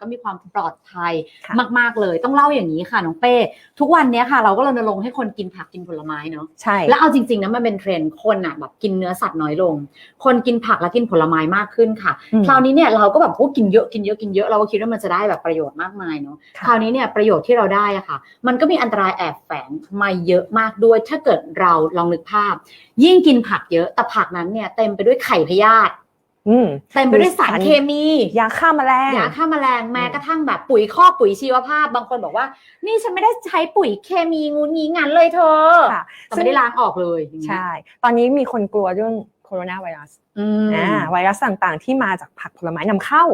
ก็มีความปลอดภัยค่ะมาก ๆ เลย ต้องเล่าอย่างนี้ค่ะน้องเป้ ทุกวันเนี้ยค่ะ เราก็รณรงค์ให้คนกินผักกินผลไม้เนาะใช่แล้วเอาจริงๆนะมันเป็นเทรนด์คนอะแบบกินเนื้อสัตว์น้อยลง คนกินผักและกินผลไม้มากขึ้นค่ะอืมคราวนี้เนี่ยเราก็แบบโอ้กินเยอะกินเยอะกินเยอะเราก็คิดว่ามันจะได้แบบประโยชน์มากมายเนาะค่ะคราวนี้เนี่ยประโยชน์ที่เราได้อะค่ะ มันก็มีอันตรายแอบแฝงมาเยอะมากด้วย ถ้าเกิดเราลองนึกภาพ ยิ่งกินผักเยอะแต่ผักนั้นเนี่ยเต็มไปด้วยไข่พยาธิ อืมเต็มไปด้วยสารเคมี ยาฆ่าแมลงยาฆ่าแมลงแม้กระทั่งแบบปุ๋ยคอกปุ๋ยชีวภาพ บางคนบอกว่า นี่ฉันไม่ได้ใช้ปุ๋ยเคมีงูงี้งั้นเลยเธอค่ะแต่ไม่ได้ล้างออกเลยอย่างเงี้ยใช่ ตอนนี้มีคนกลัวเรื่องโคโรนาไวรัสอืมอ่าไวรัสต่างๆ ที่มาจากผักผลไม้นำเข้า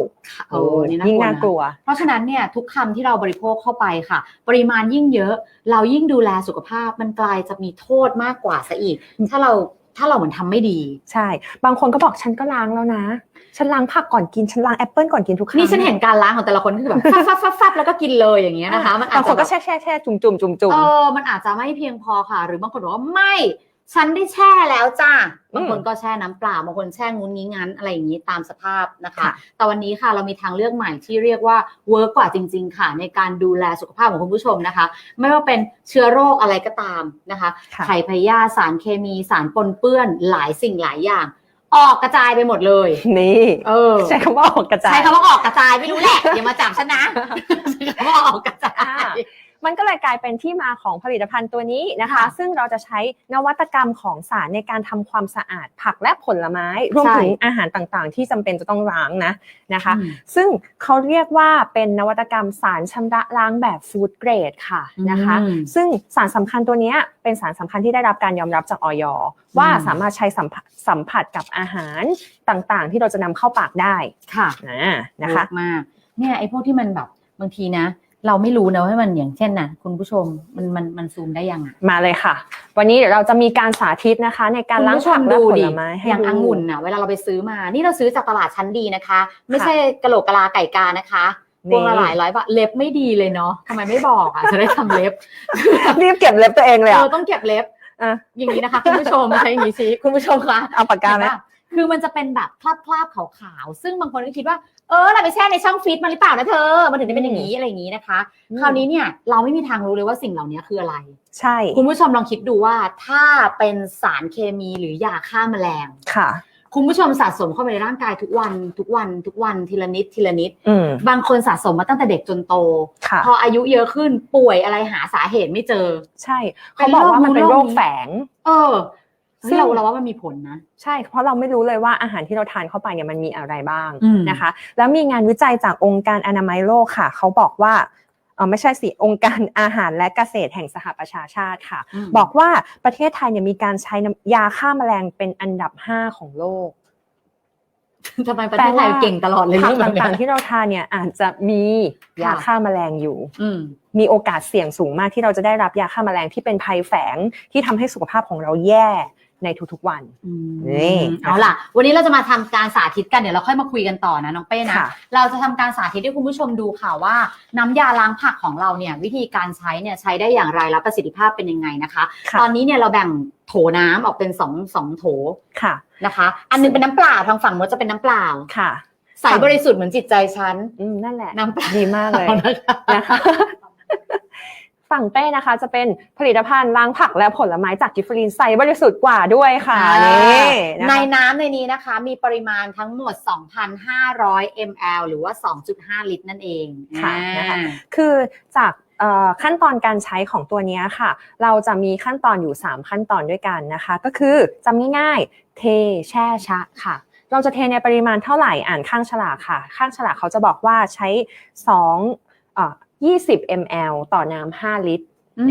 โอ้นี่ยิ่งน่าน่ากลัลัววนะเพราะฉะนั้นเนี่ยทุกคำที่เราบริโภคเข้าไปค่ะ ปริมาณยิ่งเยอะ เรายิ่งดูแลสุขภาพมันกลายจะมีโทษมากกว่าซะอีก ถ้าเรา ถ้าเราเหมือนทำไม่ดี ใช่ บางคนก็บอกฉันก็ล้างแล้วนะ ฉันล้างผักก่อนกิน ฉันล้างแอปเปิลก่อนกินทุกครั้ง นี่ฉันเห็นการล้างของแต่ละคนก็คือแบบฟับฟับฟับฟับแล้วก็กินเลยอย่างเงี้ยนะคะ มันอาบาจงคจะนแบก็บแช่แช่แช่จุ่มจุ่มจุ่มจุ่มเออ มันอาจจะไม่เพียงพอค่ะ หรือบางคนบอกว่าไม่ ฉันได้แช่แล้วจ้าบางคนก็แช่น้ำเปล่าบางคนแช่งุ้นงี้งั้นอะไรอย่างนี้ตามสภาพนะคะค่ะแต่วันนี้ค่ะเรามีทางเลือกใหม่ที่เรียกว่าเวิร์กกว่าจริง ๆ ค่ะ ในการดูแลสุขภาพของคุณผู้ชมนะคะ ไม่ว่าเป็นเชื้อโรคอะไรก็ตามนะคะค่ะไข่พยาธิสารเคมีสารปนเปื้อนหลายสิ่งหลายอย่างออกกระจายไปหมดเลย นี่เออใช้คำว่าออกกระจายใช้คำว่าออกกระจายไม่รู้แหละอย่ามาจับฉันนะใช้คำว่าออกกระจาย มันก็เลยกลายเป็นที่มาของผลิตภัณฑ์ตัวนี้นะคะค่ะซึ่งเราจะใช้นวัตกรรมของสารในการทำความสะอาดผักและผลไม้รวมใช่ถึงอาหารต่างๆ ที่จำเป็นจะต้องล้างนะนะคะอืมซึ่งเขาเรียกว่าเป็นนวัตกรรมสารชำระล้างแบบฟู้ดเกรดค่ะนะคะอืมซึ่งสารสำคัญตัวเนี้ยเป็นสารสำคัญที่ได้รับการยอมรับจากออยว่าอืมสามารถใช้สัมผัสสัมผัสกับอาหารต่างๆ ที่เราจะนำเข้าปากได้ค่ะนะนะคะเวิร์กมากเนี่ยไอ้พวกที่มันแบบบางทีนะ เราไม่รู้นะว่ามันอย่างเช่นนะคุณผู้ชมมันมันมันซูมได้ยังอะมาเลยค่ะ วันนี้เดี๋ยวเราจะมีการสาธิตนะคะ ในการล้างผักและผลไม้ให้อย่างดูองุ่นน่ะเวลาเราไปซื้อมา นี่เราซื้อจากตลาดชั้นดีนะคะ ไม่ใช่กะโหลกกะลาไก่กานะคะพวงละหลายร้อยบาทเล็บไม่ดีเลยเนาะทำไมไม่บอกอะจะได้ทำเล็บรีบเก็บเล็บตัวเองเลยเออะอต้องเก็บเล็บอะอย่างนี้นะคะคุณผู้ชมใช้อย่างนี้สิคุณผู้ชมคะเอาปากกาไหมเห็นปะ คือมันจะเป็นแบบคราบคราบๆขาวๆ ซึ่งบางคนก็คิดว่า เออเราไปแช่ในช่องฟรีซมาหรือเปล่านะเธอ มันถึงได้เป็นอย่างนี้อะไรอย่างนี้นะคะอืมคราวนี้เนี่ยเราไม่มีทางรู้เลยว่าสิ่งเหล่านี้คืออะไร ใช่ คุณผู้ชมลองคิดดูว่าถ้าเป็นสารเคมีหรือยาฆ่าแมลง ค่ะ คุณผู้ชมสะสมเข้าไปในร่างกายทุกวันทุกวันทุกวันทีละนิดทีละนิดอืมบางคนสะสมมาตั้งแต่เด็กจนโตค่ะพออายุเยอะขึ้นป่วยอะไรหาสาเหตุไม่เจอ ใช่ เขาบอกว่ามันเป็นโรคแฝง เออ ซึ่ซึ่งงเราเราว่ามันมีผลนะ ใช่เพราะเราไม่รู้เลยว่าอาหารที่เราทานเข้าไปเนี่ยมันมีอะไรบ้างอืมนะคะ แล้วมีงานวิจัยจากองค์การอนามัยโลกค่ะ เขาบอกว่าเออไม่ใช่สิองค์การอาหารและเกษตรแห่งสหประชาชาติค่ะอืมบอกว่าประเทศไทยเนี่ยมีการใช้น้ำยาฆ่าแมลงเป็นอันดับ5ของโลกทำไมประเทศไทยเก่งตลอดเลยผักเรื่องแบบต่างๆเนี้ยที่เราทานเนี่ยอาจจะมียาค่ะฆ่าแมลงอยู่อืมมีโอกาสเสี่ยงสูงมากที่เราจะได้รับยาฆ่าแมลงที่เป็นภัยแฝงที่ทำให้สุขภาพของเราแย่ ในทุกๆวันนี่เอาล่ะ วันนี้เราจะมาทำการสาธิตกันเดี๋ยวเราค่อยมาคุยกันต่อนะน้องเป้นะค่ะเราจะทำการสาธิตให้คุณผู้ชมดูค่ะว่า น้ำยาล้างผักของเราเนี่ยวิธีการใช้เนี่ยใช้ได้อย่างไรและประสิทธิภาพเป็นยังไงนะคะค่ะตอนนี้เนี่ยเราแบ่งโถน้ำออกเป็นสองสองโถค่ะนะคะ อันหนึงเป็นน้ำเปล่าทางฝั่งนู้นจะเป็นน้ำเปล่าค่ะใสบริสุทธิ์เหมือนจิตใจฉันอืมนั่นแหละน้ำเปล่าดีมากเลยนะคะนะคะ ฝั่งเป้นะคะ จะเป็นผลิตภัณฑ์ล้างผักและผลไม้จากกิฟฟรีนใสบริสุทธิ์กว่าด้วยค่ะอ่านี่นะในคะน้ำในนี้นะคะมีปริมาณทั้งหมด 2,500 ml หรือว่า 2.5 ลิตรนั่นเองค่ะอ่านะคะคือจากเอ่อขั้นตอนการใช้ของตัวเนี้ยค่ะ เราจะมีขั้นตอนอยู่ 3 ขั้นตอนด้วยกันนะคะ ก็คือจำง่ายๆ เทแช่ชะค่ะ เราจะเทในปริมาณเท่าไหร่อ่านข้างฉลากค่ะ ข้างฉลากเขาจะบอกว่าใช้2เอ่อ 20 ml ต่อน้ำ5ลิตร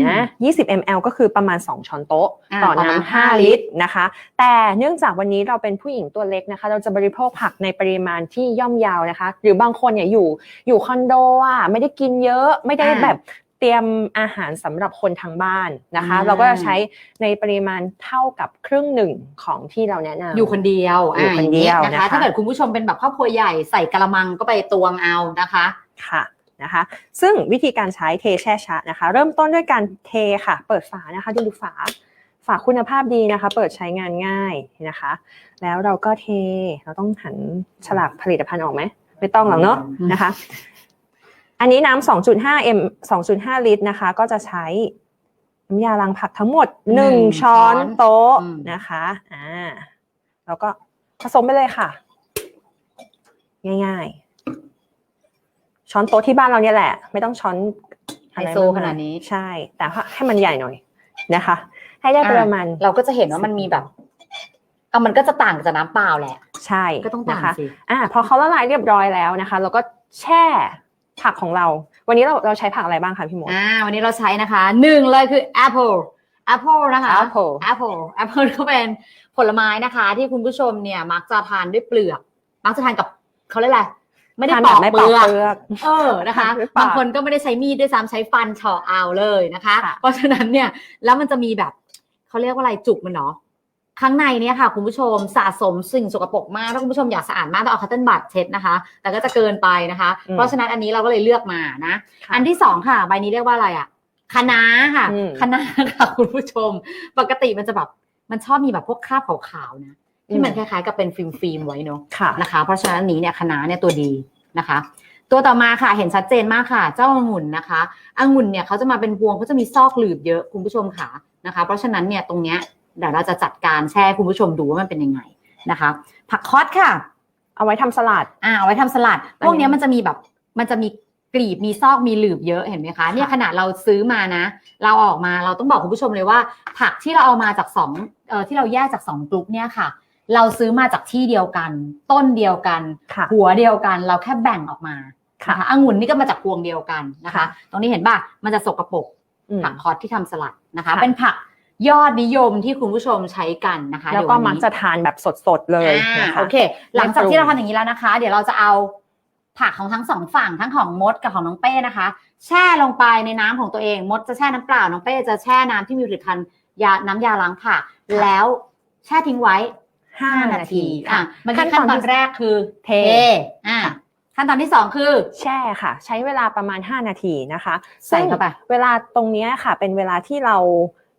นะ20 ml ก็คือประมาณ 2 ช้อนโต๊ะอ่าต่อต่อน้ำน้ำห้า5ลิลิตตรรนะคะ แต่เนื่องจากวันนี้เราเป็นผู้หญิงตัวเล็กนะคะ เราจะบริโภคผักในปริมาณที่ย่อมเยาวนะคะ หรือบางคนเนี่ยอยู่อยู่คอนโดอะไม่ได้กินเยอะไม่ได้อ่าแบบเตรียมอาหารสำหรับคนทางบ้านนะคะอ่าเราก็จะใช้ในปริมาณเท่ากับครึ่งหนึ่งของที่เราแนะนำอยู่คนเดียวอยู่คนเดียวอ่าอางงี้นะคะ ถ้าเกิดคุณผู้ชมเป็นแบบครอบครัวใหญ่ใส่กระมังก็ไปตวงเอานะคะค่ะ นะคะ ซึ่งวิธีการใช้เทแช่ชะนะคะ เริ่มต้นด้วยการเทค่ะ เปิดฝานะคะดูดูฝา ฝาคุณภาพดีนะคะ เปิดใช้งานง่ายนะคะ แล้วเราก็เทเราต้องหันฉลากผลิตภัณฑ์ออกไหมไม่ต้องหรอกเนาะอืมนะคะ อันนี้น้ำ2.5 m 2.5 ลิตรนะคะ ก็จะใช้น้ำยาล้างผักทั้งหมดหนึ่ง1ช้อนช้อนโต๊ะอืมนะคะอ่าแล้วก็ผสมไปเลยค่ะ ง่ายๆ ช้อนโต๊ะที่บ้านเราเนี่ยแหละ ไม่ต้องช้อนไฮอะไรโซมกมยขนาดนี้ ใช่ แต่ว่าให้มันใหญ่หน่อยนะคะ ให้ได้ประมาณเราก็จะเห็นว่ามันมีแบบเอามันก็จะต่างจากน้ำเปล่าแหละ ใช่ก็ต้องต่างนะคะสิอ่าพอเขาละลายเรียบร้อยแล้วนะคะ เราก็แช่ผักของเรา วันนี้เราเราใช้ผักอะไรบ้างคะพี่มดอ่าวันนี้เราใช้นะคะหนึ่งเลยคือ apple apple นะคะ Apple apple apple ก็เป็นผลไม้นะคะ ที่คุณผู้ชมเนี่ยมักจะทานด้วยเปลือก มักจะทานกับเขาเรียกอะไร ไม่ได้ทานปแบอบกไม่เปปอกลือกเปลือกเออนะคะหรือเปล่าบางคนก็ไม่ได้ใช้มีดด้วยซ้ำใช้ฟันเฉาะเอาเลยนะคะค่ะเพราะฉะนั้นเนี่ยแล้วมันจะมีแบบเขาเรียกว่าอะไรจุกมันเนาะข้างในเนี่ยค่ะคุณผู้ชมสะสมสิ่งสกปรกมากถ้าคุณผู้ชมอยากสะอาดมากต้องเอาคัตเติ้ลบัตเช็ดนะคะ แต่ก็จะเกินไปนะคะ เพราะฉะนั้นอันนี้เราก็เลยเลือกมานะค่ะอันที่สองค่ะ ใบนี้เรียกว่าอะไรอะคะน้าค่ะอืมคะน้าค่ะคุณผู้ชม ปกติมันจะแบบมันชอบมีแบบพวกคราบขาวๆนะ ที่มันคล้ายๆกับเป็นฟิล์มฟิล์มๆไว้เนาะค่ะนะคะ เพราะฉะนั้นอันนี้เนี่ยคะน้าเนี่ยตัวดีนะคะ ตัวต่อมาค่ะเห็นชัดเจนมากค่ะ เจ้าองุ่นนะคะองุ่นเนี่ยเขาจะมาเป็นพวงเขาจะมีซอกหลืบเยอะคุณผู้ชมค่ะนะคะ เพราะฉะนั้นเนี่ยตรงเนี้ยเดี๋ยวเราจะจัดการแช่ให้คุณผู้ชมดูว่ามันเป็นยังไงนะคะ ผักคอสค่ะ เอาไว้ทำสลัดอ่าเอาไว้ทำสลัดอันนี้พวกเนี้ยมันจะมีแบบมันจะมีกลีบมีซอกมีหลืบเยอะเห็นไหมคะเนี่ยขนาดเราซื้อมานะ เราเอาออกมาเราต้องบอกคุณผู้ชมเลยว่า ผักที่เราเอามาจากสองเอ่อที่เราแยกจากสองกลุ่มเนี่ยค่ะ เราซื้อมาจากที่เดียวกัน ต้นเดียวกันค่ะหัวเดียวกัน เราแค่แบ่งออกมาค่ะนะคะองุ่นนี่ก็มาจากพวงเดียวกันนะคะค่ะตรงนี้เห็นป่ะมันจะสกปรกอืมผักคอสที่ทำสลัดนะคะค่ะเป็นผักยอดนิยมที่คุณผู้ชมใช้กันนะคะแล้วก็เดี๋ยนมักนี้จะทานแบบสดๆเลยอ่านะคะโอเค หลังจากไม่ปรุงที่เราทำอย่างนี้แล้วนะคะ เดี๋ยวเราจะเอาผักของทั้งสองฝั่งทั้งของมดกับของน้องเป้นะคะ แช่ลงไปในน้ำของตัวเอง มดจะแช่น้ำเปล่าน้องเป้จะแช่น้ำที่มีผลิตภัณฑ์ยาน้ำยาล้างผักแล้วแช่ทิ้งไว้ห้า 5นานาทีทีค่ะอะเมื่อกี้ขั้นตอนแรกคือเทอะขั้นตอนที่สองคือแช่ค่ะ ใช้เวลาประมาณ 5 นาทีนะคะใส่เข้าไปซึ่งเวลาตรงเนี้ยค่ะ เป็นเวลาที่เรา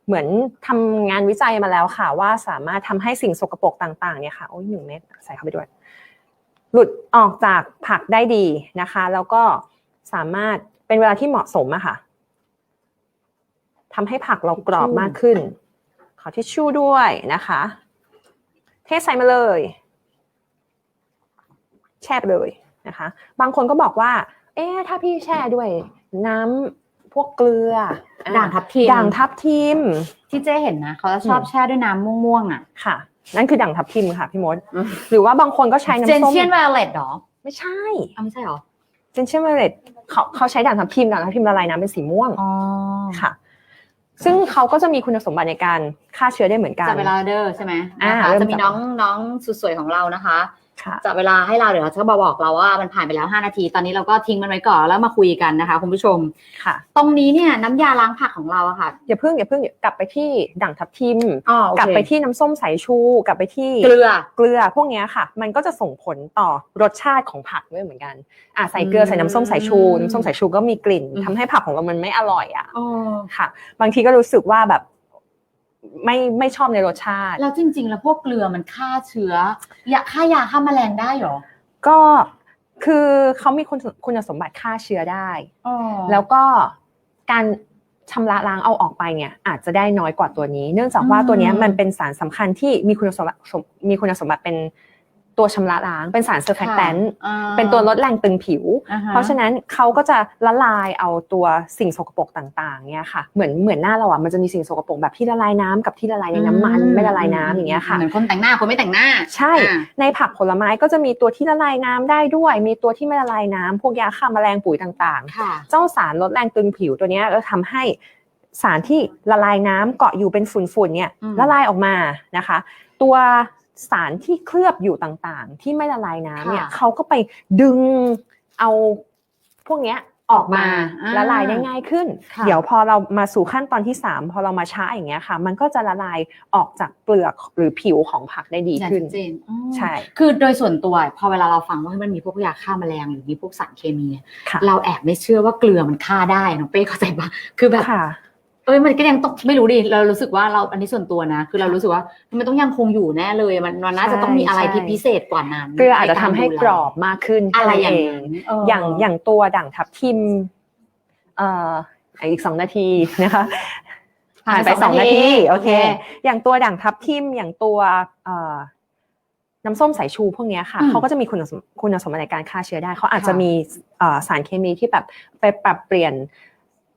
เหมือนทำงานวิจัยมาแล้วค่ะ ว่าสามารถทำให้สิ่งสกปรกต่างๆเนี่ยค่ะโอ้ยหนึ่งเม็ดใส่เข้าไปด้วย หลุดออกจากผักได้ดีนะคะ แล้วก็สามารถเป็นเวลาที่เหมาะสมอะค่ะทำให้ผักเรากรอบมากขึ้น ขอทิชชู่ด้วยนะคะเทใส่มาเลย แช่ไปเลยนะคะ บางคนก็บอกว่า เอ๊ะถ้าพี่แช่ด้วยน้ำพวกเกลืออะด่างทับทิมด่างทับทิมที่เจ๊เห็นนะเขาจะชอบอืมแช่ด้วยน้ำม่วงๆอะค่ะ นั่นคือด่างทับทิมค่ะพี่มดอืมหรือว่าบางคนก็ใช้น้ำเจนส้มเชียนไวโอเลตหรอ ไม่ใช่อ้าวไม่ใช่หรอเจนเชียนไวโอเลตเขาเขาใช้ด่างทับทิมด่างทับทิมละลายน้ำเป็นสีม่วงอ๋อค่ะ ซึ่งเขาก็จะมีคุณสมบัติในการฆ่าเชื้อได้เหมือนกันจับเวลาเดอร์ใช่ไหมอ่านะคะเริ่มจะมีจับน้องน้องสุดสวยของเรานะคะค่ะ จับเวลาให้เราเดี๋ยวเขาจะมาบอกเราว่ามันผ่านไปแล้ว 5 นาที ตอนนี้เราก็ทิ้งมันไว้ก่อนแล้วมาคุยกันนะคะคุณผู้ชมค่ะ ตรงนี้เนี่ยน้ำยาล้างผักของเราอะค่ะอย่าเพิ่งอย่าเพิ่งกลับไปที่ด่างทับทิมอ๋อโอเคกลับไปที่น้ำส้มสายชู กลับไปที่เกลือเกลือพวกเนี้ยค่ะ มันก็จะส่งผลต่อรสชาติของผักด้วยเหมือนกันอะใส่เกลืออืมใส่น้ำส้มสายชูน้ำส้มสายชูก็มีกลิ่นอืมทำให้ผักของเรามันไม่อร่อยอะอ๋อค่ะ บางทีก็รู้สึกว่าแบบ ไม่ไม่ชอบในรสชาติ แล้วจริง ๆ แล้วพวกเกลือมันฆ่าเชื้อยาฆ่ายาฆ่าแมลงได้เหรอ ก็คือเขามีคุณคุณสมบัติฆ่าเชื้อได้อ๋อแล้วก็การชำระล้างเอาออกไปเนี่ยอาจจะได้น้อยกว่าตัวนี้ เนื่องจากว่าตัวเนี้ยมันเป็นสารสำคัญที่มีคุณสมบัติมีคุณสมบัติเป็น ตัวชำระล้างเป็นสารเซอร์แฟกแตนต์อ่าเป็นตัวลดแรงตึงผิวอ่าฮเพราะฉะนั้นเขาก็จะละลายเอาตัวสิ่งสกปรกต่างๆเนี่ยค่ะเหมือนเหมือนหน้าเราอะมันจะมีสิ่งสกปรกแบบที่ละลายน้ำกับที่ละลายในน้ำมันไม่ละลายน้ำอย่างเงี้ยค่ะเหมือนคนแต่งหน้าคนไม่แต่งหน้าใช่อ่าในผักผลไม้ก็จะมีตัวที่ละลายน้ำได้ด้วย มีตัวที่ไม่ละลายน้ำพวกยาฆ่าแมลงปุ๋ยต่างค่ะๆเจ้าสารลดแรงตึงผิวตัวเนี้ยก็ทำให้สารที่ละลายน้ำเกาะอยู่เป็นฝุ่นๆเนี่ยอืมละลายออกมานะคะ ตัว สารที่เคลือบอยู่ต่างๆ ที่ไม่ละลายน้ำเนี่ยค่ะเขาก็ไปดึงเอาพวกเนี้ยออกมาอ่าละลายได้ง่ายขึ้นค่ะเดี๋ยวพอเรามาสู่ขั้นตอนที่ 3 พอเรามาช้าอย่างเงี้ยค่ะ มันก็จะละลายออกจากเปลือกหรือผิวของผักได้ดีอย่างขึ้นชัดเจนอ๋อใช่ คือโดยส่วนตัวพอเวลาเราฟังว่ามันมีพวกยาฆ่าแมลงหรือมีพวกสารเคมีเนี่ยค่ะเราแอบไม่เชื่อว่าเกลือมันฆ่าได้น้องเป้เข้าใจปะคือแบบค่ะ เอ้ยมันก็ยังต้องไม่รู้ดิเรารู้สึกว่าเราอันนี้ส่วนตัวนะ คือเรารู้สึกว่ามันต้องยังคงอยู่แน่เลยมันมันน่าจะต้องมีอะไรใช่ที่พิเศษกว่านั้นเกลืออาจจะทำให้นารดูแลกรอบมากขึ้นอะไรอย่างเนั้นเอย่างอย่างตัวด่างทับทิมเอ่ออีกสองนาทีนะคะผ่านไปสองนาทีโอเค อย่างตัวด่างทับทิมอย่างตัวเอ่อน้ำส้มสายชูพวกเนี้ยค่ะอืมเขาก็จะมีคุณสมคุณสมบัติในการฆ่าเชื้อได้เขาอาจจะค่ะมีเอ่อสารเคมีที่แบบไปปรับเปลี่ยน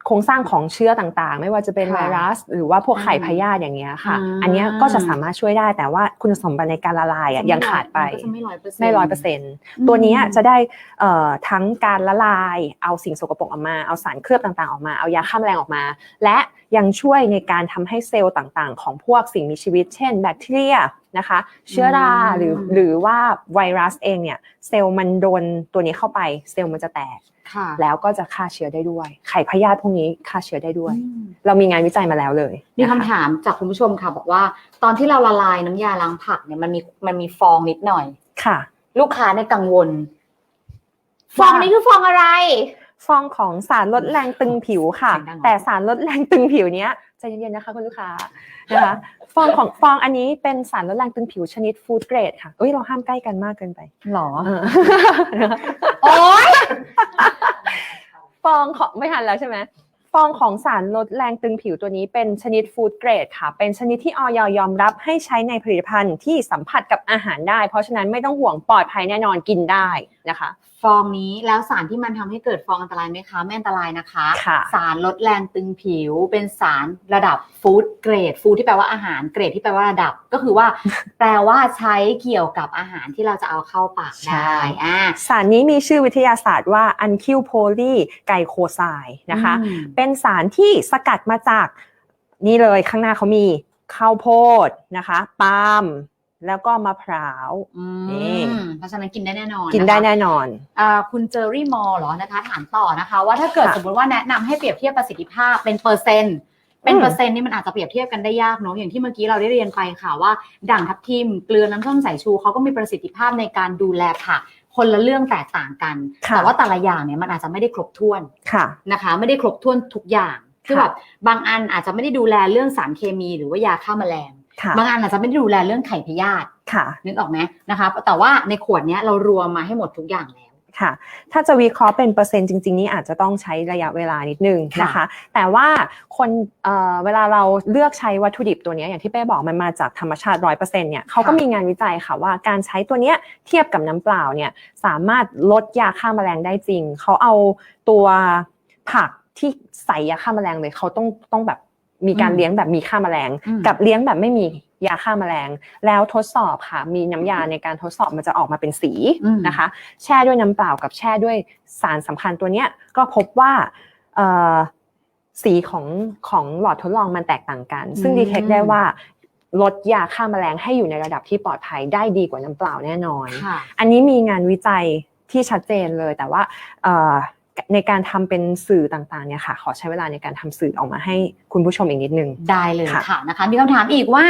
โครงสร้างของเชื้อต่างๆ ไม่ว่าจะเป็นค่ะไวรัส หรือว่าพวกไข่อืมพยาธิอย่างเงี้ยค่ะอ่าอันเนี้ยก็จะสามารถช่วยได้แต่ว่าคุณสมบัติในการละลายอะยังขาดไปมันก็จะไม่ร้อยเปอร์เซ็นต์ไม่ร้อยเปอร์เซ็นต์อืมตัวเนี้ยจะได้เอ่อทั้งการละลาย เอาสิ่งสกปรกออกมาเอาสารเคลือบต่างๆออกมาเอายาฆ่าแมลงออกมา และยังช่วยในการทำให้เซลล์ต่างๆ ของพวกสิ่งมีชีวิต เช่น แบคทีเรียนะคะเชื้อราอืมหรือหรือว่าไวรัสเองเนี่ยเซลล์มันโดนตัวนี้เข้าไปเซลล์มันจะแตกค่ะ แล้วก็จะฆ่าเชื้อได้ด้วย ไข่พยาธิพวกนี้ฆ่าเชื้อได้ด้วยอืมเรามีงานวิจัยมาแล้วเลยมีนะคำคะถามจากคุณผู้ชมค่ะ บอกว่า ตอนที่เราละลายน้ำยาล้างผักเนี่ยมันมีมันมีฟองนิดหน่อยค่ะ ลูกค้าเนี่ยกังวล ฟองนี้คือฟองอะไร ฟองของสารลดแรงตึงผิวค่ะเสียงดังเหรอแต่สารลดแรงตึงผิวเนี้ย ใจเย็นๆนะคะคุณลูกค้านะคะฟองของฟองอันนี้เป็นสารลดแรงตึงผิวชนิดฟู้ดเกรดค่ะเอ้ยเราห้ามใกล้กันมากเกินไปหรอเออโอ๊ยฟองของไม่ทันแล้วใช่ไหมฟองของสารลดแรงตึงผิวตัวนี้เป็นชนิดฟู้ดเกรดค่ะ เป็นชนิดที่ออยยอมรับให้ใช้ในผลิตภัณฑ์ที่สัมผัสกับอาหารได้ เพราะฉะนั้นไม่ต้องห่วงปลอดภัยแน่นอนกินได้ นะคะ ฟองนี้แล้วสารที่มันทำให้เกิดฟองอันตรายไหมคะไม่อันตรายนะคะ ค่ะ สารลดแรงตึงผิว เป็นสารระดับฟู้ดเกรดฟู้ดที่แปลว่าอาหารเกรดที่แปลว่าระดับก็คือว่า แปลว่าใช้เกี่ยวกับอาหารที่เราจะเอาเข้าปากใช่ได้อ่าสารนี้มีชื่อวิทยาศาสตร์ว่าอันคิวโพลีไกโคไซด์นะคะอืมเป็นสารที่สกัดมาจากนี่เลยข้างหน้าเขามีข้าวโพดนะคะปาล์ม แล้วก็มะพร้าวอืนี่มเพราะฉะนั้นกินได้แน่นอนกินได้ะคะแน่นอนอ่าคุณเจอรี่มอลเหรอนะคะถามต่อนะคะ ว่าถ้าเกิดค่ะสมมติว่าแนะนำให้เปรียบเทียบประสิทธิภาพเป็นเปอร์เซ็นต์เป็นอืมเปอร์เซ็นต์นี่มันอาจจะเปรียบเทียบกันได้ยากเนาะอย่างที่เมื่อกี้เราได้เรียนไปค่ะว่า ด่างทับทิมเกลือน้ำส้มสายชูเขาก็มีประสิทธิภาพในการดูแลผักคนละเรื่องแตกต่างกันค่ะแต่ว่าแต่ละอย่างเนี่ยมันอาจจะไม่ได้ครบถ้วนค่ะนะคะ ไม่ได้ครบถ้วนทุกอย่างคือค่ะแบบบางอันอาจจะไม่ได้ดูแลเรื่องสารเคมีหรือว่ายาฆ่าแมลงค่ะ บางอันอาจจะไม่ได้ดูแลเรื่องไข่พยาธิค่ะนึกออกไหมนะคะแต่ว่าในขวดเนี้ยเรารวมมาให้หมดทุกอย่างแล้วค่ะ ถ้าจะวิเคราะห์เป็นเปอร์เซ็นต์จริง ๆ นี่อาจจะต้องใช้ระยะเวลานิดนึงค่ะนะคะ แต่ว่าคนเอ่อเวลาเราเลือกใช้วัตถุดิบตัวเนี้ยอย่างที่เป้บอกมันมาจากธรรมชาติร้อยเปอร์เซ็นต์เนี่ยเขาก็มีงานวิจัยค่ะว่าการใช้ตัวเนี้ยเทียบกับน้ำเปล่าเนี่ยสามารถลดยาฆ่าแมลงได้จริง เขาเอาตัวผักที่ใส่ยาฆ่าแมลงเลยเขาต้องต้องแบบ มีการอืมเลี้ยงแบบมีฆ่าแมลงอืมกับเลี้ยงแบบไม่มียาฆ่าแมลง แล้วทดสอบค่ะ มีน้ำยาในการทดสอบมันจะออกมาเป็นสีอืมนะคะ แช่ด้วยน้ำเปล่ากับแช่ด้วยสารสำคัญตัวเนี้ยก็พบว่าเอ่อสีของของหลอดทดลองมันแตกต่างกัน ซึ่งอืมดีเทคได้ว่าลดยาฆ่าแมลงให้อยู่ในระดับที่ปลอดภัยได้ดีกว่าน้ำเปล่าแน่นอนค่ะอันนี้มีงานวิจัยที่ชัดเจนเลยแต่ว่าเอ่อ ในการทำเป็นสื่อต่างๆเนี่ยค่ะ ขอใช้เวลาในการทำสื่อออกมาให้คุณผู้ชมอีกนิดนึง ได้เลยค่ะค่ะนะคะ มีคำถามอีกว่า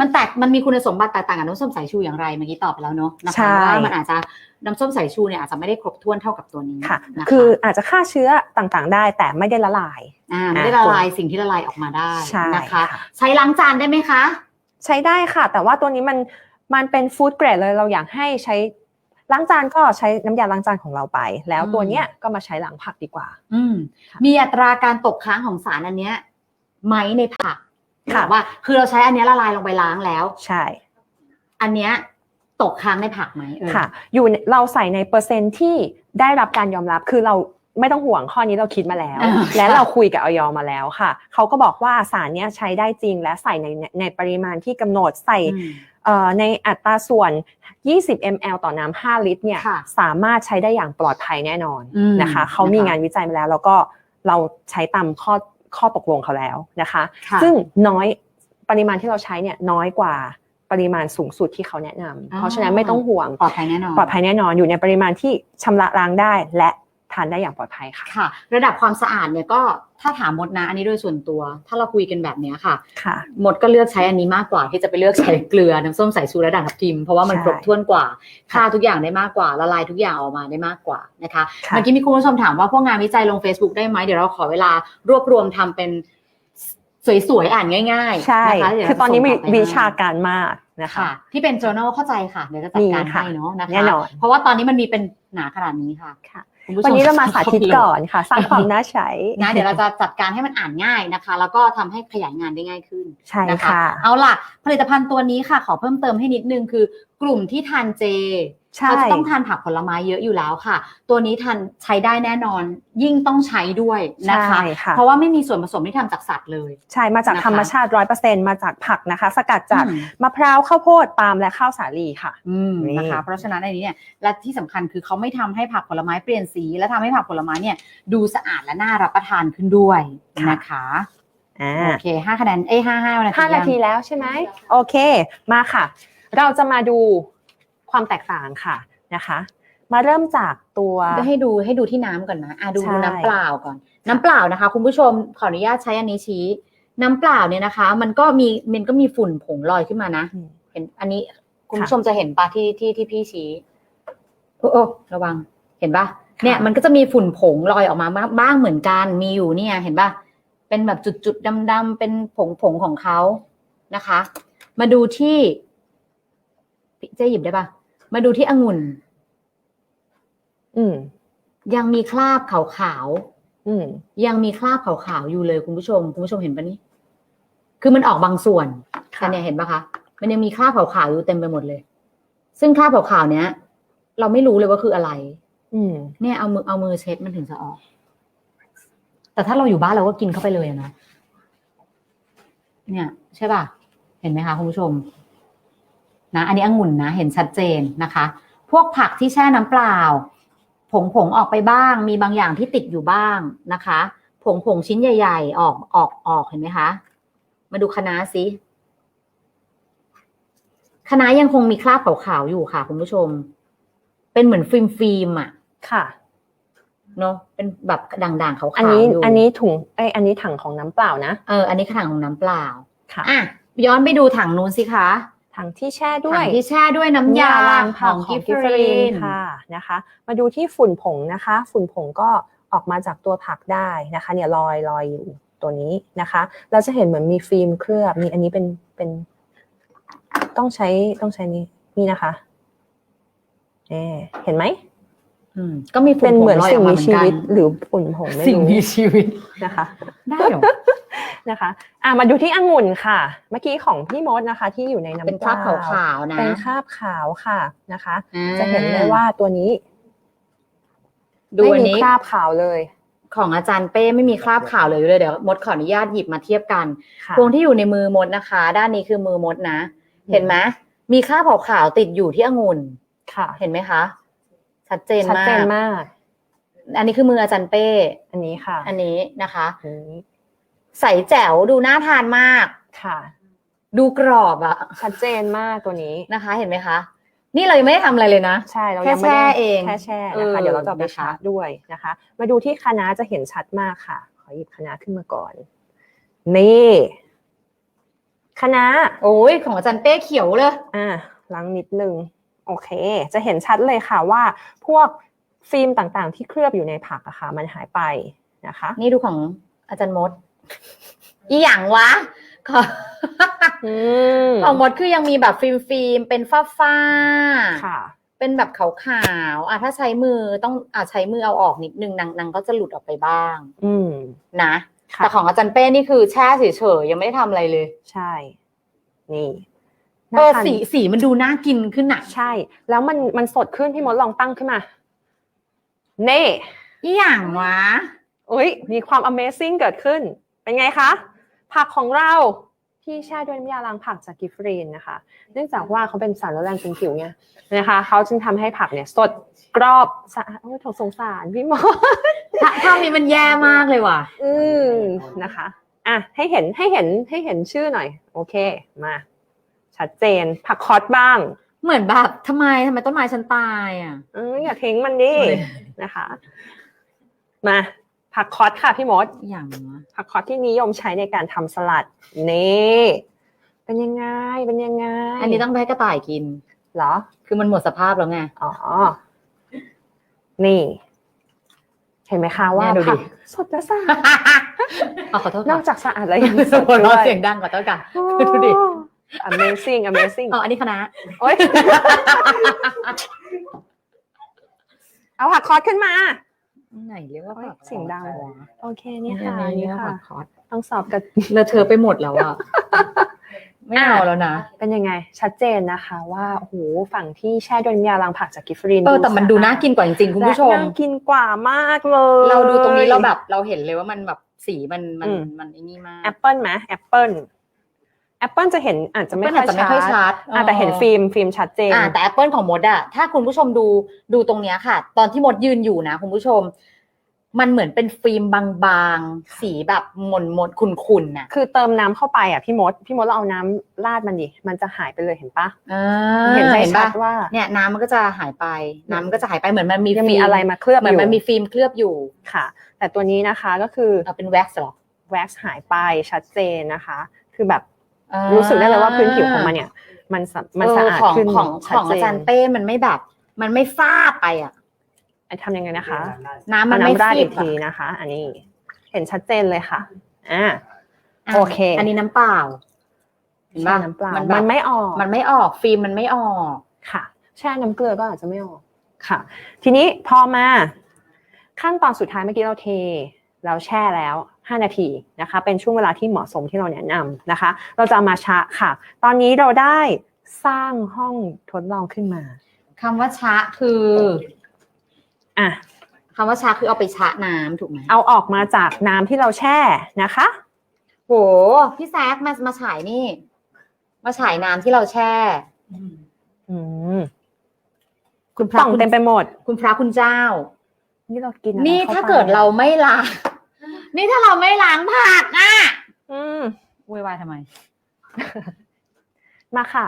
มันแตกมันมีคุณสมบัติแตกต่างกับน้ำส้มสายชูอย่างไรเมื่อกี้ตอบไปแล้วเนาะนะใช่คะว่ามันอาจจะน้ำส้มสายชูเนี่ยอาจจะไม่ได้ครบถ้วนเท่ากับตัวนี้ค่ะนะคะคืออาจจะฆ่าเชื้อต่างๆ ได้แต่ไม่ได้ละลายอ่าไม่ได้ละลายสิ่งที่ละลายออกมาได้ใช่นะคะค่ะใช้ล้างจานได้ไหมคะ ใช้ได้ค่ะ แต่ว่าตัวนี้มันมันเป็นฟู้ดเกรดเลยเราอยากให้ใช้ ล้างจานก็ใช้น้ำยาล้างจานของเราไป แล้วตัวเนี้ยก็มาใช้ล้างผักดีกว่า อืมค่ะมีอัตราการตกค้างของสารอันเนี้ยไหมในผักค่ะถามว่า คือเราใช้อันเนี้ยละลายลงไปล้างแล้ว ใช่ อันเนี้ยตกค้างในผักไหมเออค่ะ อยู่ในเราใส่ในเปอร์เซ็นต์ที่ได้รับการยอมรับคือเราไม่ต้องห่วงข้อนี้เราคิดมาแล้วอ่าและเราคุยกับออยมาแล้วค่ะ เขาก็บอกว่าสารเนี้ยใช้ได้จริงและใส่ในในปริมาณที่กำหนดใส่อืมเอ่อ ในอัตราส่วน 20 ml ต่อน้ำ5ลิตรเนี่ยค่ะสามารถใช้ได้อย่างปลอดภัยแน่นอนอืมนะคะเขามีนะคะงานวิจัยมาแล้ว แล้วก็เราใช้ตามข้อข้อตกลงเขาแล้วนะคะค่ะซึ่งน้อยปริมาณที่เราใช้เนี่ยน้อยกว่าปริมาณสูงสุดที่เขาแนะนำอ๋อเพราะฉะนั้นไม่ต้องห่วงปลอดภัยแน่นอนปลอดภัยแน่นอนอยู่ในปริมาณที่ชำระล้างได้และ ทานได้อย่างปลอดภัยค่ะ ค่ะ ระดับความสะอาดเนี่ยก็ถ้าถามมดนะ อันนี้โดยส่วนตัว ถ้าเราคุยกันแบบเนี้ยค่ะค่ะมดก็เลือกใช้อันนี้มากกว่าที่จะไปเลือกใช้เกลือน้ำส้มสายชูและด่างทับทิม เพราะว่ามันใช่ครบถ้วนกว่าค่ะค่าทุกอย่างได้มากกว่าละลายทุกอย่างออกมาได้มากกว่านะคะค่ะเมื่อกี้มีคุณผู้ชมถามว่าพวกงานวิจัยลง Facebook ได้ไหมเดี๋ยวเราขอเวลารวบรวมทำเป็นสวยๆ อ่านง่ายๆใช่นะคะเดี๋ยวคือตอนนี้มีส่งต่ไปให้วิชาการมากนะคะค่ะที่เป็น journal เข้าใจค่ะ เดี๋ยวจะจัดการมีค่ะให้เนาะนะคะแน่นอนเพราะว่าตอนนี้มันมีเป็นหนาขนาดนี้ค่ะค่ะคุณผู้ช วันนี้เรามาสาธิตก่อนค่ะ สร้างความน่าใช้นะเดี๋ยวเราจะจัดการให้มันอ่านง่ายนะคะ แล้วก็ทำให้ขยายงานได้ง่ายขึ้นใช่นะคะค่ะเอาล่ะ ผลิตภัณฑ์ตัวนี้ค่ะ ขอเพิ่มเติมให้นิดนึงคือกลุ่มที่ทานเจใช่ เขาจะต้องทานผักผลไม้เยอะอยู่แล้วค่ะ ตัวนี้ทานใช้ได้แน่นอนยิ่งต้องใช้ด้วยนะคะใช่ค่ะเพราะว่าไม่มีส่วนผสมที่ทำจากสัตว์เลย ใช่มาจากนะคะธรรมชาติร้อยเปอร์เซ็นมาจากผักนะคะ สกัดจากอืมมะพร้าวข้าวโพดปาล์มและข้าวสาลีค่ะอืมนี่นะคะเพราะฉะนั้นในนี้เนี่ยและที่สำคัญคือเขาไม่ทำให้ผักผลไม้เปลี่ยนสี และทำให้ผักผลไม้เนี่ยดูสะอาดและน่ารับประทานขึ้นด้วยนะคะอ่าโอเคห้าคะแนนเอ้ยห้าห้านาทีห้านาทียังแล้วใช่ไหมโอเค มาค่ะ เราจะมาดู ความแตกต่างค่ะนะคะ มาเริ่มจากตัวเดี๋ยวให้ดูให้ดูที่น้ำก่อนนะอะดูใช่ดูน้ำเปล่าก่อน น้ำเปล่านะคะ คุณผู้ชมขออนุญาตใช้อันนี้ชี้ น้ำเปล่าเนี่ยนะคะ มันก็มีมันก็มีฝุ่นผงลอยขึ้นมานะอืมเห็นอันนี้คุณค่ะผู้ชมจะเห็นปะที่ที่ที่พี่ชี้โอ้โอ้ระวังเห็นปะค่ะเนี่ยมันก็จะมีฝุ่นผงลอยออกมาบ้างเหมือนกันมีอยู่เนี่ยเห็นปะเป็นแบบจุดๆดำๆเป็นผงผงของเขานะคะ มาดูที่เจ๊หยิบได้ปะ มาดูที่องุ่น อืม ยังมีคราบขาวๆอืม ยังมีคราบขาวๆอยู่เลยคุณผู้ชม คุณผู้ชมเห็นปะนี่คือมันออกบางส่วนค่ะแต่เนี่ยเห็นปะคะมันยังมีคราบขาวๆอยู่เต็มไปหมดเลย ซึ่งคราบขาวๆเนี้ย เราไม่รู้เลยว่าคืออะไร อืม เนี่ยเอามือเอามือเช็ดมันถึงจะออก แต่ถ้าเราอยู่บ้านเราก็กินเข้าไปเลยอะนะเนี่ย ใช่ป่ะ เห็นไหมคะคุณผู้ชม นะอันนี้องุ่นนะเห็นชัดเจนนะคะ พวกผักที่แช่น้ำเปล่า ผงผงๆออกไปบ้าง มีบางอย่างที่ติดอยู่บ้างนะคะ ผงผงๆชิ้นใหญ่ ๆ ออกออกออกเห็นไหมคะ มาดูคะน้าสิคะน้ายังคงมีคราบขาวๆอยู่ค่ะคุณผู้ชม เป็นเหมือนฟิล์มฟิล์มๆอะค่ะเนาะเป็นแบบด่างๆขาวๆอันนี้ยู่อันนี้ถุงเอ้ยอันนี้ถังของน้ำเปล่านะเอออันนี้คือถังของน้ำเปล่าค่ะอะย้อนไปดูถังนู้นสิคะ ถังที่แช่ด้วถัยงที่แช่ด้วยน้ำยาล้างขผัอกงของกิฟกิฟฟฟรีรีนนค่ะนะคะ มาดูที่ฝุ่นผงนะคะ ฝุ่นผงก็ออกมาจากตัวผักได้นะคะ เนี่ยลอยลอยอยู่ตัวนี้นะคะ เราจะเห็นเหมือนมีฟิล์มเคลือบมีอันนี้เป็นเป็น ต้องใช้ต้องใช้นี้นี่นะคะเอ่เห็นไหมอืมก็มีฝุ่เป็นนผเหงมือนลอยอสิ่องกมามีเหมือนชีกัวิตนหรือฝุ่นผงไม่สิ่งรู้มีชีวิตนะคะ ได้เหรอ นะคะอะมาดูที่องุ่นค่ะ เมื่อกี้ของพี่มดนะคะ ที่อยู่ในน้ำเป็นคราบปล่ขาวๆนะเป็นคราบขาวค่ะนะคะอ่าจะเห็นเลยว่าตัวนี้ดูไม่อันมีนี้คราบขาวเลย ของอาจารย์เป้ไม่มีคราบขาวเลยเลยเดี๋ยวมดขออนุญาตหยิบมาเทียบกันค่ะพวงที่อยู่ในมือมดนะคะ ด้านนี้คือมือมดนะ เห็นไหมมีคราบขาวๆติดอยู่ที่องุ่นค่ะ เห็นไหมคะชัดเจนชัดมาเจนกมาก อันนี้คือมืออาจารย์เป้ อันนี้ค่ะ อันนี้นะคะอันนี้ ใสแจ๋วดูน่าทานมาก ค่ะ ดูกรอบอะชัดเจนมากตัวนี้นะคะ เห็นไหมคะ นี่เรายังไม่ได้ทำอะไรเลยนะ ใช่เราแค่ยังไม่ได้แช่เองแค่แช่เอนะอคะ เดี๋ยวเราจะเอาไปนะคะชาร์จด้วยนะคะ มาดูที่คะน้าจะเห็นชัดมากค่ะ ขอหยิบคะน้าขึ้นมาก่อน นี่คะน้าโอ้ยของอาจารย์เป้เขียวเลยอะล้างนิดนึงโอเค จะเห็นชัดเลยค่ะว่า พวกฟิล์มต่างๆ ที่เคลือบอยู่ในผักอะค่ะ มันหายไปนะคะ นี่ดูของอาจารย์มด อีหยังวะขออืมของมดคือยังมีแบบฟิล์มฟิล์มๆเป็นฝ้าฝ้าๆค่ะ เป็นแบบขาวๆอะถ้าใช้มือต้องอะใช้มือเอาออกนิดนึงนางนางก็จะหลุดออกไปบ้าง อืมนะค่ะแต่ของอาจารย์เป้นี่คือแช่เฉยๆยังไม่ได้ทำอะไรเลย ใช่ นี่เออน่าทานสีสีมันดูน่ากินขึ้นหนักใช่ แล้วมันมันสดขึ้นพี่มดลองตั้งขึ้นมา เน่อีหยังวะอุ้ยมีความ Amazing เกิดขึ้น เป็นไงคะ ผักของเราที่แช่ด้วยน้ำยาล้างผักจากกิฟฟรีนนะคะ เนื่องจากว่าเขาเป็นสารละลายเป็นผิวไงนะคะเขาจึงทำให้ผักเนี่ยสดกรอบสะอาดโอ้ยถงสงสารพี่มดถ้าถ้านี้มันแย่มากเลยว่ะ อืมนะคะอะให้เห็นให้เห็นให้เห็นชื่อหน่อย โอเคมา ชัดเจน ผักคอสบ้าง เหมือนแบบทำไมทำไมต้นไม้ฉันตายอะเอออย่าทิ้งมันดิเออนะคะ มา ผักคอสค่ะพี่มดอีหยังวะผักคอสที่นิยมใช้ในการทำสลัด นี่ เป็นยังไง เป็นยังไง อันนี้ต้องไปให้กระต่ายกิน เหรอ คือมันหมดสภาพแล้วไง อ๋อ นี่ เห็นไหมคะว่าเนี่ยดูดิผักสดและสะอาดอ๋อขอโทษนค่ะอกจากสะอาดแล้วยังสดหัวด้เราะวยเสียงดังขอโทษค่ะดูดิโอ้ amazing amazing อ๋อ อันนี้คณะโอ๊ยเอาผักคอสขึ้นมา ไหนเรียกว่าโอ๊ยผักเสียงดังหัวโอเคนี่นี่ค่ะค่ะนี่นี่ค่ะค่ะคอร์สต้องสอบกันเลอะเทอะไปหมดแล้วอะไม่เอาแล้วนะ เป็นยังไงชัดเจนนะคะว่าโอ้โหฝั่งที่แช่ด้วยน้ำยาล้างผักจากกิฟฟรินเออแต่มันดูน่ากินกว่าจริงๆคุณผู้ชมและน่ากินกว่ามากเลย เราดูตรงนี้เราแบบเราเห็นเลยว่ามันแบบสีมันมันอืมมันไอ้นี่มากแอปเปิลไหมแอปเปิล แอปเปิลจะเห็นอาจจะไม่มันอาจจะไม่ค่อยชัดอะแต่เห็นฟิล์มฟิล์มชัดเจนอ่าแต่แอปเปิลของมดอะถ้าคุณผู้ชมดูดูตรงเนี้ยค่ะ ตอนที่มดยืนอยู่นะคุณผู้ชม มันเหมือนเป็นฟิล์มบางๆ สีแบบหม่นหมดๆขุ่นๆน่ะคือเติมน้ำเข้าไปอะพี่มด พี่มดเราเอาน้ำราดมันดิมันจะหายไปเลยเห็นปะอ่าเห็นเห็นชัปะดว่าเนี่ยน้ำมันก็จะหายไป น้ำมันก็จะหายไปเหมือนมันมียังมีฟิล์อะไรมาเคลือบเหมือนมันยู่มีฟิล์มเคลือบอยู่ค่ะ แต่ตัวนี้นะคะก็คือเอาเป็นแว็กซ์หรอแว็กซ์หายไปชัดเจนนะคะ คือแบบอ่า รู้สึกได้เลยว่าพื้นผิวของมันเนี่ย มันสะมันสะอาดเของขึ้นของชัขดองเจอาจารนย์เป้มันไม่แบบ มันไม่ฟาดไปอะไอ้ทำยังไงนะคะ น้ำมัมันนน้ำไม่ราดฟีอีบกอะทีนะคะ อันนี้ เห็นชัดเจนเลยค่ะอ่าะโอเค อันนี้น้ำเปล่าเห็นปะแช่น้ำเปล่ามัมันนไม่ออก มันไม่ออกฟิล์มมันไม่ออกค่ะ แช่น้ำเกลือก็อาจจะไม่ออกค่ะ ทีนี้พอมา ขั้นตอนสุดท้ายเมื่อกี้เราเท เราแช่แล้ว 5 นาทีนะคะ เป็นช่วงเวลาที่เหมาะสมที่เราแนะนำนะคะ เราจะเอามาชะค่ะ ตอนนี้เราได้สร้างห้องทดลองขึ้นมาคำว่าชะคืออะคำว่าชะคือเอาไปชะน้ำถูกไหมเอาออกมาจากน้ำที่เราแช่นะคะ โห พี่แซกมามาฉายนี่ มาฉายน้ำที่เราแช่อืมคุณพป่ระองคุณเต็มไปหมด คุณพระคุณเจ้า นี่เรากินอะไรนี่ข้ถ้าไปเกิดเราไม่ล้าง นี่ถ้าเราไม่ล้างผักอะอืมโวยวายทำไม มาค่ะ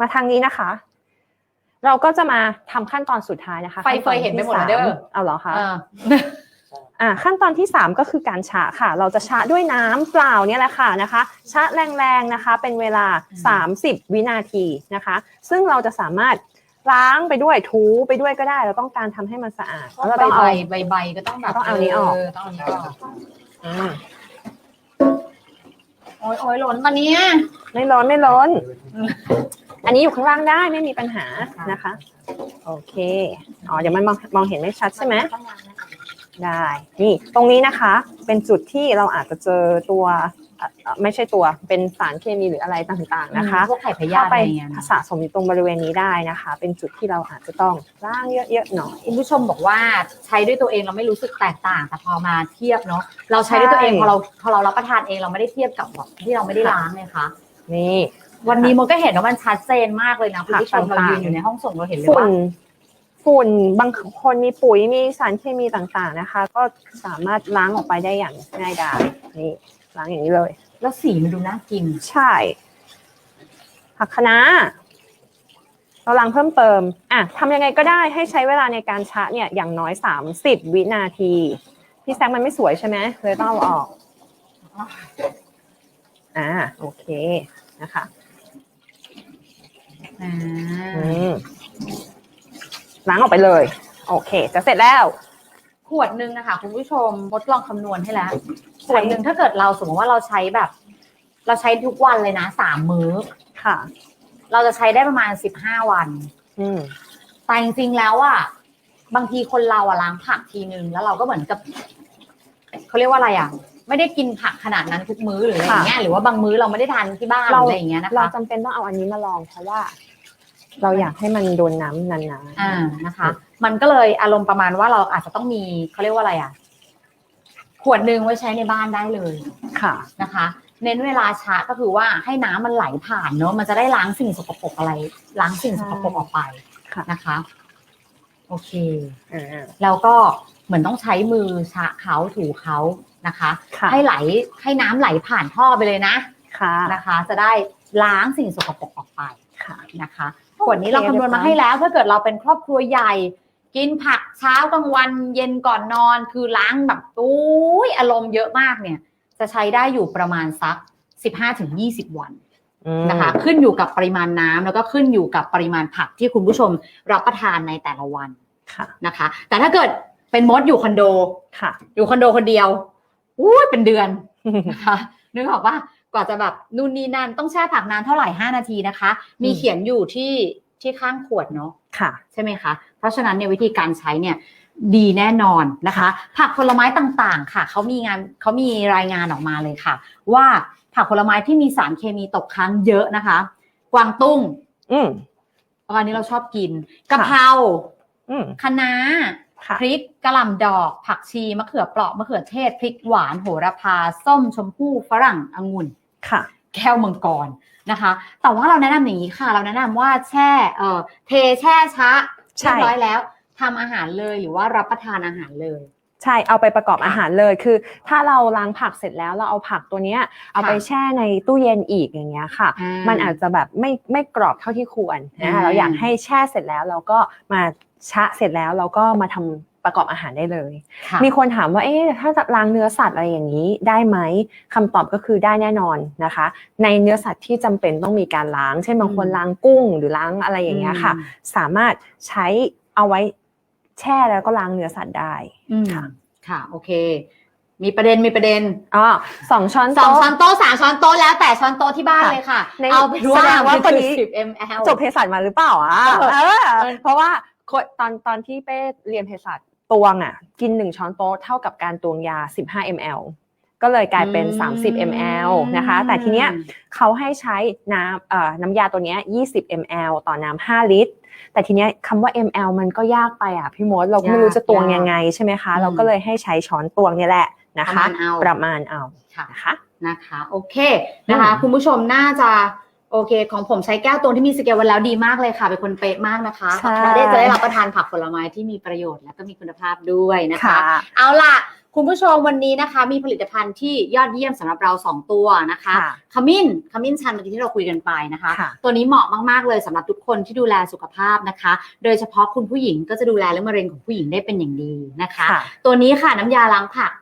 มาทางนี้นะคะ เราก็จะมาทำขั้นตอนสุดท้ายนะคะไฟขั้ตอเฟยเห็นไปหมดแล้วเด้อที่สามเอาเหรอคะเอออ่าขั้นตอนที่ 3 ก็คือการชะค่ะ เราจะชะด้วยน้ำเปล่าเนี่ยแหละค่ะนะคะชะแรงๆนะคะ เป็นเวลา 30 วินาทีนะคะ ซึ่งเราจะสามารถ ล้างไปด้วยถูไปด้วยก็ได้ เราต้องการทำให้มันสะอาดแล้วเราใบต้องใบเอา ใบใบก็ต้องแบบต้องเอานี้ออก ต้องเอานี้ออกอืมโอ้ยโอ้ยหล่นตอนนี้ยไม่ร้อนไม่ร้อน อันนี้อยู่ข้างล่างได้ไม่มีปัญหานะคะ โอเค อ๋อเดี๋ยวมันมองมองเห็นไม่ชัดใช่ไหมได้ นี่ ตรงนี้นะคะ เป็นจุดที่เราอาจจะเจอตัวเอ่อเอ่อ ไม่ใช่ตัวเป็นสารเคมีหรืออะไรต่างๆนะคะพวกไข่พยาเข้าธิอะไปไรอย่างเงี้ยนะสะสมอยู่ตรงบริเวณนี้ได้นะคะ เป็นจุดที่เราอาจจะต้องล้างเยอะๆหน่อยคุณผู้ชมบอกว่าใช้ด้วยตัวเองเราไม่รู้สึกแตกต่าง แต่พอมาเทียบเนาะเราใช้ด้วยตัวเองใช่พอเราพอเรารับประทานเองเราไม่ได้เทียบกับแบบที่เราไม่ได้ล้างเลยคะนี่วันนี้มันก็เห็นว่ามันชัดเจนมากเลยนะคุณผู้ชมผัเรากต่างๆยืนอยู่ในห้องส่งเราเห็นเลยฝุ่นว่าฝุ่นบางคนมีปุ๋ยมีสารเคมีต่างๆนะคะ ก็สามารถล้างออกไปได้อย่างง่ายดายนี่ ล้างอย่างนี้เลย แล้วสีมันดูน่ากิน ใช่ ผักคะน้าเราล้างเพิ่มเติม อะทำยังไงก็ได้ให้ใช้เวลาในการชะเนี่ยอย่างน้อย30วินาที พี่แซงมันไม่สวยใช่ไหมเลยต้องเอาออก อ่า โอเค นะคะ อ่า อืมล้างออกไปเลย โอเค จะเสร็จแล้ว ขวดหนึ่งนะคะคุณผู้ชมมดลองคำนวณให้แล้ว ขวดหนึ่งถ้าเกิดเราสมมติว่าเราใช้แบบ เราใช้ทุกวันเลยนะสามมื้อค่ะ เราจะใช้ได้ประมาณสิบห้าวัน อืมแต่จริงๆแล้วอะบางทีคนเราอะล้างผักทีนึงแล้วเราก็เหมือนกับเขาเรียกว่าอะไรอะ ไม่ได้กินผักขนาดนั้นทุกมื้อหรืออะไรอย่างเงี้ยหรือว่าบางมื้อเราไม่ได้ทานที่บ้านหรืออะไรอย่างเงี้ยนะเราคะจำเป็นต้องเอาอันนี้มาลองเพราะว่า เราอยากให้มันโดนน้ำนานอ่านะคะ มันก็เลยอารมณ์ประมาณว่าเราอาจจะต้องมีเขาเรียกว่าอะไรอะขวดหนึ่งไว้ใช้ในบ้านได้เลยๆค่ะ นะคะ เน้นเวลาชะก็คือว่าให้น้ำมันไหลผ่านเนอะมันจะได้ล้างสิ่งสกปรกอะไร ล้างสิ่งสกปรกออกไปค่ะ นะคะ โอเค อ่า แล้วก็เหมือนต้องใช้มือชะเขาถูเขานะคะ ค่ะ ให้ไหลให้น้ำไหลผ่านท่อไปเลยนะค่ะ นะคะ จะได้ล้างสิ่งสกปรกออกไปค่ะ นะคะขวดนี้เราคำนวณมาให้แล้วถ้าเกิดเราเป็นครอบครัวใหญ่ กินผักเช้ากลางวันเย็นก่อนนอนคือล้างแบบอุ้ยอารมณ์เยอะมากเนี่ย จะใช้ได้อยู่ประมาณสัก 15-20 วันนะคะขึ้นอยู่กับปริมาณน้ำแล้วก็ขึ้นอยู่กับปริมาณผักที่คุณผู้ชมรับประทานในแต่ละวันค่ะนะคะ แต่ถ้าเกิดเป็นมดอยู่คอนโดค่ะ อยู่คอนโดคนเดียวอุ้ยเป็นเดือนนะคะนึกออกว่ากว่าจะแบบนู่นนี่นั่นต้องแช่ผักนานเท่าไหร่5นาทีนะคะ มีอืมเขียนอยู่ที่ที่ข้างขวดเนาะค่ะ ใช่ไหมคะเพ ราะฉะนั้นเนี่ยวิธีการใช้เนี่ยดีแน่นอนนะคะ ผักผลไม้ต่างๆ ค่ะเขามีงานเขามีรายงานออกมาเลยค่ะ ว่าผักผลไม้ที่มีสารเคมีตกค้างเยอะนะคะ กวางตุ้ง อืมอันนี้เราชอบกินกะเพราอืมคะน้าค่ะพริกกะหล่ำดอก ผักชีมะเขือเปราะมะเขือเทศพริกหวานโหระพา ส้มชมพู่ฝรั่งองุ่นค่ะ แก้วมังกรนะคะ แต่ว่าเราแนะนำอย่างนี้ค่ะ เราแนะนำว่าแช่เอ่อเทแช่ชะใช่ เรียบร้อยแล้วทำอาหารเลยหรือว่ารับประทานอาหารเลย ใช่เอาไปประกอบค่ะอาหารเลยคือ ถ้าเราล้างผักเสร็จแล้วเราเอาผักตัวเนี้ยเอาไปค่ะแช่ในตู้เย็นอีกอย่างเงี้ยค่ะอ่ามันอาจจะแบบไม่ไม่กรอบเท่าที่ควรนะอ่าคะเราอยากให้แช่เสร็จแล้วเราก็มาชะเสร็จแล้วเราก็มาทำ ประกอบอาหารได้เลยค่ะมีคนถามว่าเอ๊ะถ้าจะล้างเนื้อสัตว์อะไรอย่างนี้ได้ไหมคำตอบก็คือได้แน่นอนนะคะ ในเนื้อสัตว์ที่จำเป็นต้องมีการล้าง เช่นบางคนอืมล้างกุ้งหรือล้างอะไรอย่างเงี้ยค่ะอืมสามารถใช้เอาไว้แช่แล้วก็ล้างเนื้อสัตว์ได้อืมค่ะค่ะโอเค มีประเด็นมีประเด็นอ๋อสองช้อนสองโต๊ะช้อนโต๊ะสามช้อนโต๊ะแล้วแต่ช้อนโต๊ะที่บ้านค่ะเลยค่ะในเอาเป็นว่าแสดงว่าคนนี้สิบ ml จบเภสัชมาหรือเปล่าอะเออเออเออเพราะว่าคนตอนตอนที่เป้เรียนเภสัช ตวงอะกินหนึ่งช้อนโต๊ะเท่ากับการตวงยา 15 ml ก็เลยกลายเป็น 30 ml นะคะ แต่ทีเนี้ยเขาให้ใช้น้ำเอ่อน้ำยาตัวเนี้ย20 ml ต่อน้ำ5ลิตร แต่ทีเนี้ยคำว่า ml มันก็ยากไปอะพี่มดเราก็ไม่รู้จะตวงยังไงใช่ไหมคะอืมเราก็เลยให้ใช้ช้อนตวงเนี่ยแหละนะคะ ประมาณเอาประมาณเอาค่ะนะคะนะคะโอเคนะคะอืมคุณผู้ชมน่าจะ โอเค ของผมใช้แก้วตวงที่มีสเกลไว้แล้วดีมากเลยค่ะ เป็นคนเป๊ะมากนะคะใช่ เราได้จะได้รับประทานผักผลไม้ที่มีประโยชน์และก็มีคุณภาพด้วยนะคะค่ะเอาล่ะ คุณผู้ชมวันนี้นะคะ มีผลิตภัณฑ์ที่ยอดเยี่ยมสำหรับเราสองตัวนะคะค่ะขมิ้นขมิ้นชันเมื่อกี้ที่เราคุยกันไปนะคะ ค่ะ ตัวนี้เหมาะมากๆเลยสำหรับทุกคนที่ดูแลสุขภาพนะคะ โดยเฉพาะคุณผู้หญิงก็จะดูแลเรื่องมะเร็งของผู้หญิงได้เป็นอย่างดีนะคะ ค่ะ ตัวนี้ค่ะน้ำยาล้างผัก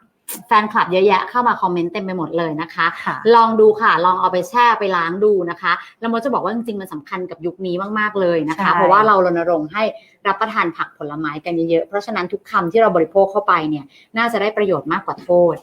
แฟนคลับเยอะแยะเข้ามาคอมเมนต์เต็มไปหมดเลยนะคะค่ะลองดูค่ะ ลองเอาไปแช่ไปล้างดูนะคะ แล้วมดจะบอกว่าจริงๆมันสำคัญกับยุคนี้มากๆเลยนะคะใช่เพราะว่าเรารณรงค์ให้รับประทานผักผลไม้กันเยอะๆ เพราะฉะนั้นทุกคำที่เราบริโภคเข้าไปเนี่ย น่าจะได้ประโยชน์มากกว่าโทษ